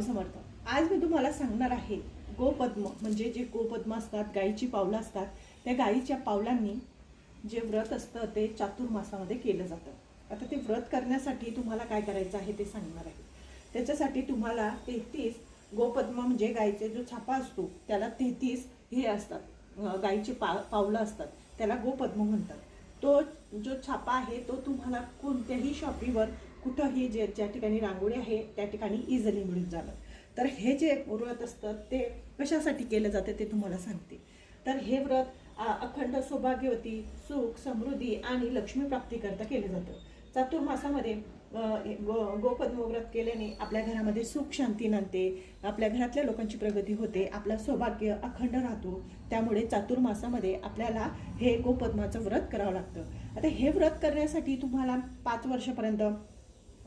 स्वामी समर्थ. आज मी तुम्हाला सांगणार आहे गोपद्म म्हणजे जे गोपद्म असतात गायीची पावलं असतात त्या गायीच्या पावलांनी जे व्रत असतं ते चातुर्मासामध्ये केलं जातं. आता ते व्रत करण्यासाठी तुम्हाला काय करायचं आहे ते सांगणार आहे. त्याच्यासाठी तुम्हाला तेहतीस गोपद्म म्हणजे गायीचे जो छापा असतो त्याला तेहतीस हे असतात गायीची पा पावलं असतात त्याला गोपद्म म्हणतात. तो जो छापा आहे तो तुम्हाला कोणत्याही शॉपीवर कुठंही जे ज्या ठिकाणी रांगोळी आहे त्या ठिकाणी इझिली मिळून जाणं तर हे जे व्रत असतं ते कशासाठी केलं जातं ते तुम्हाला सांगते. तर हे व्रत अखंड सौभाग्यवती सुख समृद्धी आणि लक्ष्मीप्राप्तीकरता केलं जातं. चातुर्मासामध्ये गोपद्म व्रत केल्याने आपल्या घरामध्ये सुख शांती नांदते आपल्या घरातल्या लोकांची प्रगती होते आपला सौभाग्य अखंड राहतो. त्यामुळे चातुर्मासामध्ये आपल्याला हे गोपद्माचं व्रत करावं लागतं. आता हे व्रत करण्यासाठी तुम्हाला पाच वर्षापर्यंत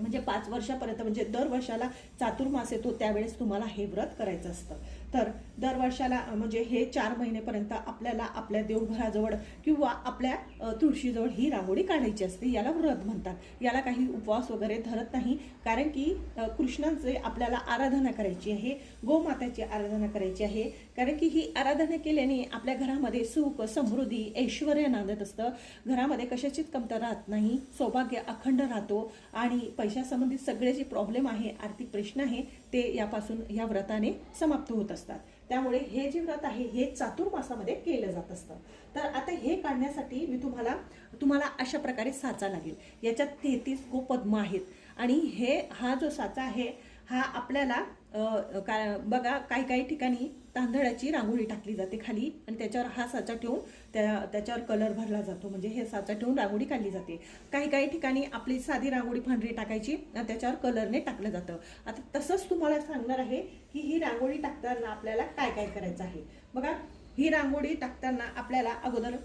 म्हणजे पाच वर्षापर्यंत म्हणजे दर वर्षाला चातुर्मास येतो त्यावेळेस तुम्हाला हे व्रत करायचं असतं. तर दर वर्षाला म्हणजे हे चार महिनेपर्यंत आपल्याला आपल्या देवघराजवळ किंवा आपल्या तुळशीजवळ ही रांगोळी काढायची असते याला व्रत म्हणतात. याला काही उपवास वगैरे धरत नाही कारण की कृष्णांचे आपल्याला आराधना करायची आहे गोमाताची आराधना करायची आहे कारण की ही आराधना केल्याने आपल्या घरामध्ये सुख समृद्धी ऐश्वर नांदत असतं. घरामध्ये कशाचीच कमतरता राहत नाही सौभाग्य अखंड राहतो आणि पैशासंबंधित सगळे जे प्रॉब्लेम आहे आर्थिक प्रश्न आहे ते यापासून या व्रताने समाप्त होत असतात. त्यामुळे हे जे व्रत आहे हे चातुर्मासामध्ये केलं जात असतं. तर आता हे काढण्यासाठी मी तुम्हाला तुम्हाला अशा प्रकारे साचा लागेल. याच्यात तेहतीस गोपद्म आहेत. आणि हे हा जो साचा आहे हा आपल्याला का बघा काही काही ठिकाणी तांदळाची रांगोळी टाकली जाते खाली आणि त्याच्यावर हा साचा ठेवून त्या त्याच्यावर कलर भरला जातो. म्हणजे हे साचा ठेवून रांगोळी काढली जाते. काही काही ठिकाणी आपली साधी रांगोळी पांढरी टाकायची आणि त्याच्यावर कलरने टाकलं जातं. आता तसंच तुम्हाला सांगणार आहे की ही रांगोळी टाकताना आपल्याला काय काय करायचं आहे? बघा ही रांगोळी टाकताना आपल्याला अगोदर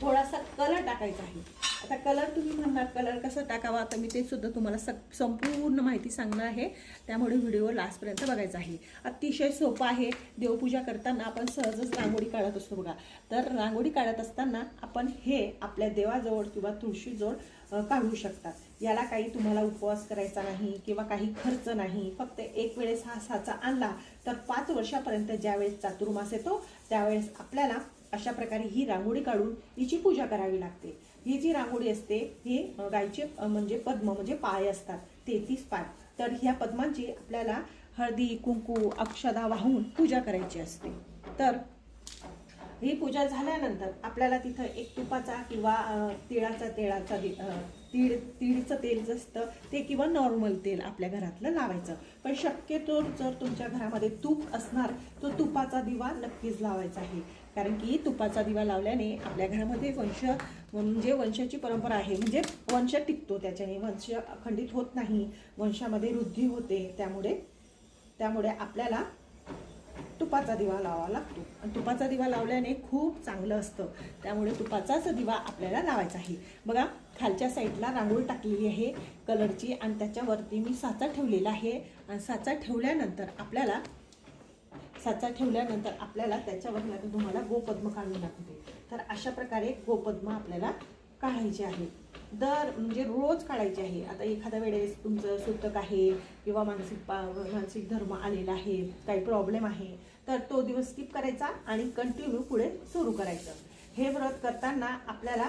थोडासा कलर टाकायचा आहे. आता कलर तुम्ही म्हणणार कलर कसा टाकावा? तर मी ते सुद्धा तुम्हाला सग संपूर्ण माहिती सांगणार आहे. त्यामुळे व्हिडिओ लास्टपर्यंत बघायचा आहे. अतिशय सोपं आहे. देवपूजा करताना आपण सहजच रांगोळी काढत असतो बघा. तर रांगोळी काढत असताना आपण हे आपल्या देवाजवळ किंवा तुळशीजवळ काढू शकतात याला काही तुम्हाला उपवास करायचा नाही किंवा काही खर्च नाही. फक्त एक वेळेस हा साचा आणला तर पाच वर्षापर्यंत ज्यावेळेस चातुर्मास येतो त्यावेळेस आपल्याला अशा प्रकारे ही रांगोळी काढून हिची पूजा करावी लागते. ही जी रांगोळी असते ही गायीचे म्हणजे पद्म म्हणजे पाय असतात तेहतीस पाय. तर ह्या पद्मांची आपल्याला हळदी कुंकू अक्षदा वाहून पूजा करायची असते. तर ही पूजा झाल्यानंतर आपल्याला तिथं एक तुपाचा किंवा तिळाचा तेळाचा तीळ तिळचं तेल जे असतं ते किंवा नॉर्मल तेल आपल्या घरातलं लावायचं. पण शक्यतो जर तुमच्या घरामध्ये तूप असणार तर तुपाचा दिवा नक्कीच लावायचा आहे. कारण की तुपाचा दिवा लावल्याने आपल्या घरामध्ये वंश म्हणजे वंशाची परंपरा आहे. म्हणजे वंश टिकतो त्याच्याने. वंश अखंडित होत नाही. वंशामध्ये वृद्धी होते. त्यामुळे त्यामुळे आपल्याला तुपाचा दिवा लावावा लागतो. आणि तुपाचा दिवा लावल्याने खूप चांगलं असतं. त्यामुळे तुपाचाच दिवा आपल्याला लावायचा आहे. बघा खालच्या साईडला रांगोळी टाकलेली आहे कलरची आणि त्याच्यावरती मी साचा ठेवलेला आहे. आणि साचा ठेवल्यानंतर आपल्याला साचा ठेवल्यानंतर आपल्याला त्याच्यावर लागून तुम्हाला गोपद्म काढून लागते तर अशा प्रकारे गोपद्म आपल्याला काढायचे आहे. दर म्हणजे रोज काढायचे आहे. आता एखाद्या वेळेस तुमचं सुतक आहे किंवा मानसिक पा मानसिक धर्म आलेला आहे काही प्रॉब्लेम आहे तर तो दिवस स्किप करायचा आणि कंटिन्यू पुढे सुरू करायचं. हे व्रत करताना आपल्याला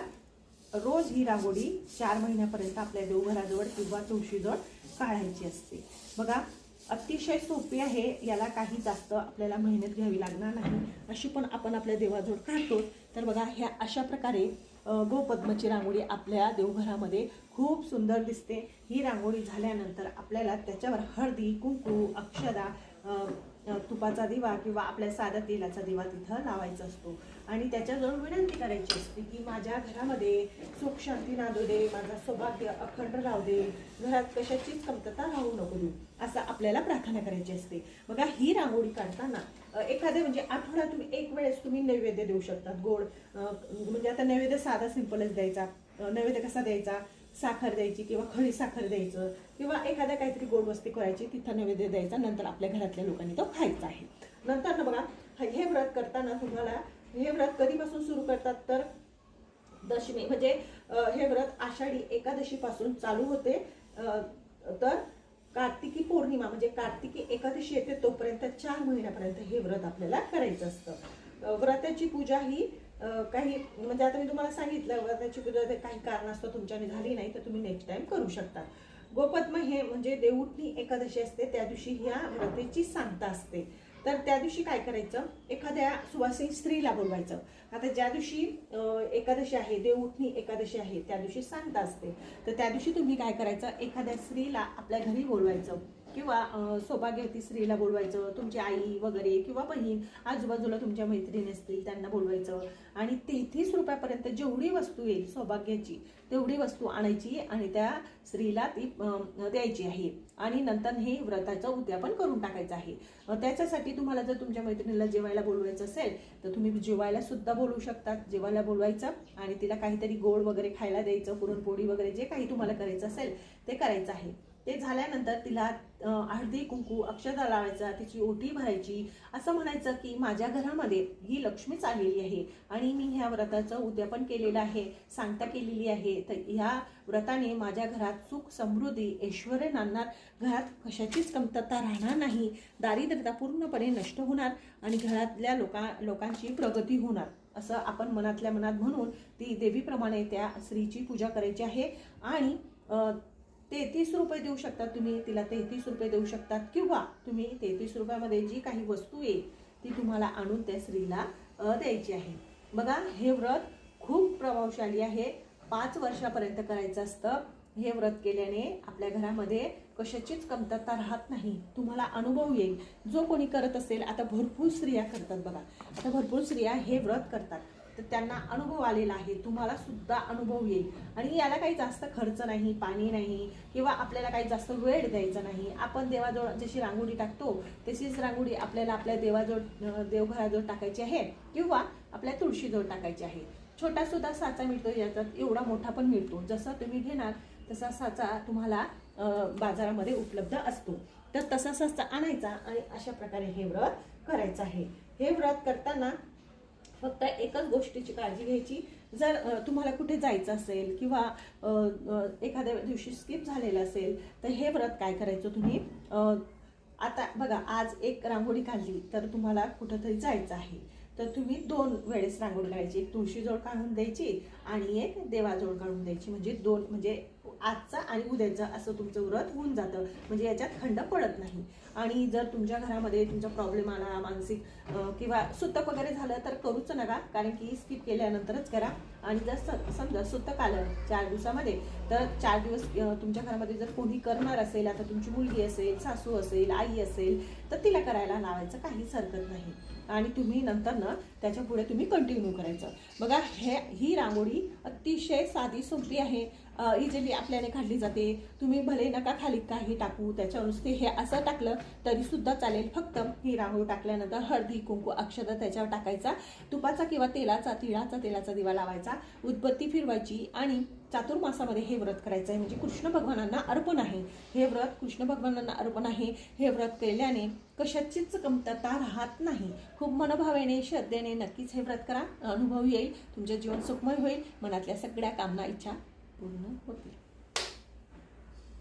रोज ही रांगोळी चार महिन्यापर्यंत आपल्या देवघराजवळ किंवा तुळशीजवळ काढायची असते. बघा अतिशय सोपी आहे याला काही जास्त आपल्याला मेहनत घ्यावी लागणार नाही. अशी पण आपण आपल्या देवाजवळ काढतो. तर बघा ह्या अशा प्रकारे गोपद्मची रांगोळी आपल्या देवघरामध्ये खूप सुंदर दिसते. ही रांगोळी झाल्यानंतर आपल्याला त्याच्यावर हळदी कुंकू अक्षदा तुपाचा दिवा किंवा आपल्या साध्या तेलाचा दिवा तिथं लावायचा असतो. आणि त्याच्याजवळ विनंती करायची असते की माझ्या घरामध्ये सुख शांती नांदू दे माझा सौभाग्य अखंड राहू दे घरात कशाचीच कमतरता राहू नको देऊ असं आपल्याला प्रार्थना करायची असते. बघा ही रांगोळी काढताना एखाद्या म्हणजे आठवड्यात तुम्ही एक वेळेस तुम्ही नैवेद्य देऊ शकतात. गोड म्हणजे आता नैवेद्य साधा सिंपलच द्यायचा. नैवेद्य कसा द्यायचा? साखर द्यायची किंवा खळी साखर द्यायचं किंवा एखाद्या काहीतरी गोड वस्ती करायची तिथं नैवेद्य द्यायचा नंतर आपल्या घरातल्या लोकांनी तो खायचा आहे. नंतर ना बघा हे व्रत करताना तुम्हाला हे व्रत कधीपासून सुरू करतात तर दशमी म्हणजे हे व्रत आषाढी एकादशीपासून चालू होते. तर कार्तिकी पौर्णिमा म्हणजे कार्तिकी एकादशी येते तोपर्यंत चार महिन्यापर्यंत हे व्रत आपल्याला करायचं असतं. व्रताची पूजा ही काही म्हणजे आता मी तुम्हाला सांगितलं व्रताची पूजा काही कारणास्तव तुमच्याने झाली नाही तर तुम्ही नेक्स्ट टाइम करू शकता. गोपद्म हे म्हणजे देवउठणी एकादशी असते त्या दिवशी ह्या व्रतेची सांगता असते. तर त्या दिवशी काय करायचं? एखाद्या सुवासिनी स्त्रीला बोलवायचं. आता ज्या दिवशी एकादशी आहे देवउठणी एकादशी आहे त्या दिवशी सांगता असते. तर त्या दिवशी तुम्ही काय करायचं? एखाद्या स्त्रीला आपल्या घरी बोलवायचं. किंवा सौभाग्यवती स्त्रीला बोलवायचं तुमची आई वगैरे किंवा बहीण आजूबाजूला तुमच्या मैत्रिणी असतील त्यांना बोलवायचं. आणि तेहतीस रुपयापर्यंत जेवढी वस्तू येईल सौभाग्याची तेवढी वस्तू आणायची आणि त्या स्त्रीला ती द्यायची आहे. आणि नंतर हे व्रताचं उद्यापन करून टाकायचं आहे. त्याच्यासाठी तुम्हाला जर तुमच्या मैत्रिणीला जेवायला बोलवायचं असेल तर तुम्ही जेवायला सुद्धा बोलवू शकतात. जेवायला बोलवायचं आणि तिला काहीतरी गोड वगैरे खायला द्यायचं पुरणपोळी वगैरे जे काही तुम्हाला करायचं असेल ते करायचं आहे. ते झाल्यानंतर तिला हळदी कुंकू अक्षता लावायचा तिची ओटी भरायची असं म्हणायचं की माझ्या घरामध्ये ही लक्ष्मीच आलेली आहे आणि मी ह्या व्रताचं उद्यापन केलेलं आहे सांगता केलेली आहे. तर ह्या व्रताने माझ्या घरात सुख समृद्धी ऐश्वर नांदणार घरात कशाचीच कमतरता राहणार नाही. दारिद्र्यता पूर्णपणे नष्ट होणार आणि घरातल्या लोका लोकांची प्रगती होणार असं आपण मनातल्या मनात म्हणून ती देवीप्रमाणे त्या स्त्रीची पूजा करायची आहे. आणि तेहतीस रुपये देऊ शकतात तुम्ही तिला तेहतीस रुपये देऊ शकतात. किंवा तुम्ही तेहतीस रुपयामध्ये जी काही वस्तू येईल ती तुम्हाला आणून त्या स्त्रीला द्यायची आहे. बघा हे व्रत खूप प्रभावशाली आहे. पाच वर्षापर्यंत करायचं असतं. हे व्रत केल्याने आपल्या घरामध्ये कशाचीच कमतरता राहत नाही. तुम्हाला अनुभव येईल. जो कोणी करत असेल आता भरपूर स्त्रिया करतात बघा. आता भरपूर स्त्रिया हे व्रत करतात. तर त्यांना अनुभव आलेला आहे. तुम्हाला सुद्धा अनुभव येईल. आणि याला काही जास्त खर्च नाही पाणी नाही किंवा आपल्याला काही जास्त वेळ द्यायचा नाही. आपण देवाजवळ जशी रांगोळी टाकतो तशीच रांगोळी आपल्याला आपल्या देवाजवळ देवघराजवळ टाकायची आहे किंवा आपल्या तुळशीजवळ टाकायची आहे. छोटा सुद्धा साचा मिळतो याच्यात एवढा मोठा पण मिळतो. जसा तुम्ही घेणार तसा साचा तुम्हाला बाजारामध्ये उपलब्ध असतो. तर तसा साचा आणायचा आणि अशा प्रकारे हे व्रत करायचं आहे. हे व्रत करताना फक्त एकच गोष्टीची काळजी घ्यायची. जर तुम्हाला कुठे जायचं असेल किंवा एखाद्या दिवशी स्किप झालेलं असेल तर हे व्रत काय करायचं तुम्ही? आता बघा आज एक रांगोळी काढली तर तुम्हाला कुठंतरी जायचं आहे. तर तुम्ही दोन वेळेस रांगोळी काढायची. एक तुळशीजवळ काढून द्यायची आणि एक देवाजवळ काढून द्यायची. म्हणजे दोन म्हणजे आजचा आणि उद्याचा असं तुमचं व्रत होऊन जातं. म्हणजे याच्यात खंड पडत नाही. आणि जर तुमच्या घरामध्ये तुमचा प्रॉब्लेम आला मानसिक किंवा सुतक वगैरे झालं तर करूच नका. कारण की स्किप केल्यानंतरच करा. आणि जर स- समजा सुतक आलं चार दिवसामध्ये तर चार दिवस तुमच्या घरामध्ये जर कोणी करणार असेल आता तुमची मुलगी असेल सासू असेल आई असेल तर तिला करायला लावायचं काहीच हरकत नाही. आणि तुम्ही नंतर ना त्याच्या पुढे तुम्ही कंटिन्यू करायचं. बघा हे ही रांगोळी अतिशय साधी सोपी आहे. इझिली आपल्याने काढली जाते तुम्ही भले नका खाली काही टाकू त्याच्यावर नुसते हे असं टाकलं तरी सुद्धा चालेल. फक्त ही रांगोळी टाकल्यानंतर हळदी कुंकू अक्षता त्याच्यावर टाकायचा. तुपाचा किंवा तेलाचा तिळाचा तेलाचा दिवा लावायचा. उदबत्ती फिरवायची आणि चातुर्मासामध्ये हे व्रत करायचं आहे. म्हणजे कृष्ण भगवानांना अर्पण आहे. हे व्रत कृष्ण भगवानांना अर्पण आहे. हे व्रत केल्याने कशाचीच कमतरता राहत नाही. खूप मनभावेने श्रद्धेने नक्कीच हे व्रत करा. अनुभव येईल. तुमचं जीवन सुखमय होईल. मनातल्या सगळ्या कामना इच्छा पूर्ण होते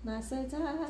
नास झाला